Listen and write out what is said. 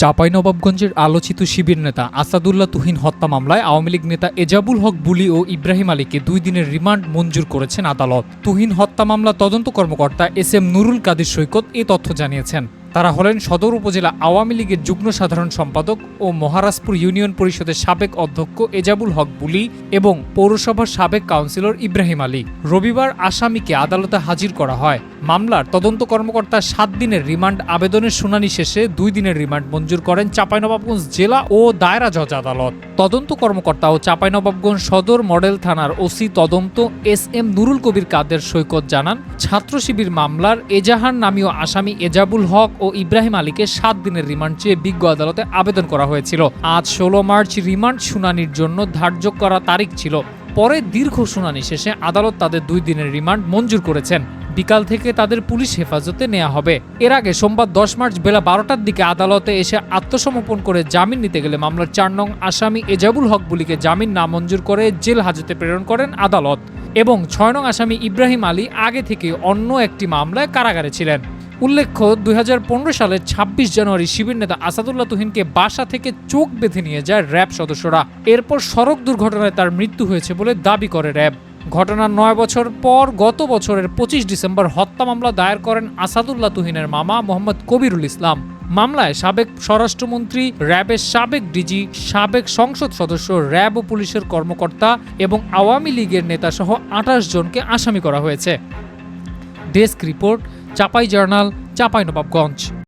চাঁপাইনবাবগঞ্জের আলোচিত শিবির নেতা আসাদুল্লাহ তুহিন হত্যা মামলায় আওয়ামী লীগ নেতা এজাবুল হক বুলি ও ইব্রাহিম আলীকে দুই দিনের রিমান্ড মঞ্জুর করেছেন আদালত। তুহিন হত্যা মামলা তদন্ত কর্মকর্তা এস এম নুরুল কাদির সৈকত এ তথ্য জানিয়েছেন। তারা হলেন সদর উপজেলা আওয়ামী লীগের যুগ্ম সাধারণ সম্পাদক ও মহারাজপুর ইউনিয়ন পরিষদের সাবেক অধ্যক্ষ এজাবুল হক বুলি এবং পৌরসভার সাবেক কাউন্সিলর ইব্রাহিম আলী। রবিবার আসামিকে আদালতে হাজির করা হয়। মামলার তদন্ত কর্মকর্তা সাত দিনের রিমান্ড আবেদনের শুনানি শেষে দুই দিনের রিমান্ড মঞ্জুর করেন চাঁপাইনবাবগঞ্জ জেলা ও দায়রা জজ আদালত। তদন্ত কর্মকর্তা ও চাঁপাইনবাবগঞ্জ সদর মডেল থানার ওসি তদন্ত এস এম নুরুল কবির কাদের সৈকত জানান ছাত্র শিবির মামলার এজাহার নামীয় আসামি এজাবুল হক ও ইব্রাহিম আলীকে সাত দিনের রিমান্ড চেয়ে বিজ্ঞ আদালতে আবেদন করা হয়েছিল। আজ ষোলো মার্চ রিমান্ড শুনানির জন্য ধার্য করা তারিখ ছিল। পরে দীর্ঘ শুনানি শেষে আদালত তাদের দুই দিনের রিমান্ড মঞ্জুর করেছেন। বিকাল থেকে তাদের পুলিশ হেফাজতে নেওয়া হবে। এর আগে সোমবার দশ মার্চ বেলা বারোটার দিকে আদালতে এসে আত্মসমর্পণ করে জামিন নিতে গেলে মামলার চার নং আসামি এজাবুল হক বুলিকে জামিন না মঞ্জুর করে জেল হাজতে প্রেরণ করেন আদালত। এবং ছয় নং আসামি ইব্রাহিম আলী আগে থেকে অন্য একটি মামলায় কারাগারে ছিলেন। উল্লেখ্য, দুই সালের ছাব্বিশ জানুয়ারি শিবির নেতা আসাদুল্লাহ তুহিনকে বাসা থেকে চোখ বেঁধে নিয়ে যায় র্যাব সদস্যরা। এরপর সড়ক দুর্ঘটনায় তার মৃত্যু হয়েছে বলে দাবি করে র্যাব। ঘটনার নয় বছর পর গত বছরের পঁচিশ ডিসেম্বর হত্যা মামলা দায়ের করেন আসাদুল্লাহ তুহিনের মামা মোহাম্মদ কবিরুল ইসলাম। মামলায় সাবেক স্বরাষ্ট্রমন্ত্রী, র্যাবের সাবেক ডিজি, সাবেক সংসদ সদস্য, র্যাব ও পুলিশের কর্মকর্তা এবং আওয়ামী লীগের নেতাসহ আঠাশ জনকে আসামি করা হয়েছে। Desk report Chapai journal Chapai Nawabganj.